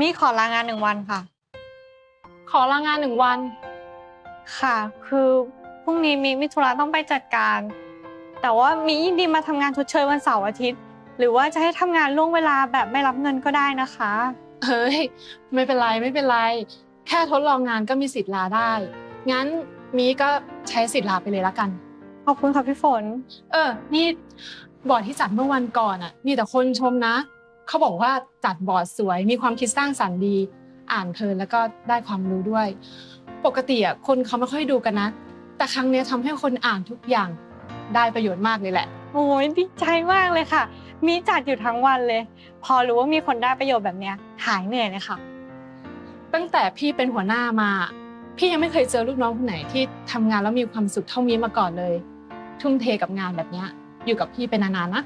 มีขอลางานหนึ่งวันค่ะ ขอลางานหนึ่งวัน ค่ะ คือพรุ่งนี้มีมิธุระต้องไปจัดการ แต่ว่ามียินดีมาทำงานชดเชยวันเสาร์อาทิตย์ หรือว่าจะให้ทำงานล่วงเวลาแบบไม่รับเงินก็ได้นะคะ เฮ้ย ไม่เป็นไรไม่เป็นไร แค่ทดลองงานก็มีสิทธิ์ลาได้ งั้นมีก็ใช้สิทธิ์ลาไปเลยละกัน ขอบคุณค่ะพี่ฝน เออ นี่บอร์ดที่จัดเมื่อวันก่อนอะ มีแต่คนชมนะ เขาบอกว่าจัดบอร์ดสวย มีความคิดสร้างสรรค์ดี อ่านเพลินแล้วก็ได้ความรู้ด้วย ปกติอะคนเขาไม่ค่อยดูกันนะ แต่ครั้งเนี้ยทำให้คนอ่านทุกอย่างได้ประโยชน์มากเลยแหละโอ้ยดีใจมากเลยค่ะ มีจัดอยู่ทั้งวันเลย พอรู้ว่ามีคนได้ประโยชน์แบบเนี้ยหายเหนื่อยเลยค่ะ ตั้งแต่พี่เป็นหัวหน้ามา พี่ยังไม่เคยเจอลูกน้องคนไหนที่ทำงานแล้วมีความสุขเท่ามีมาก่อนเลย ทุ่มเทกับงานแบบเนี้ยอยู่กับพี่เป็นนานๆนะ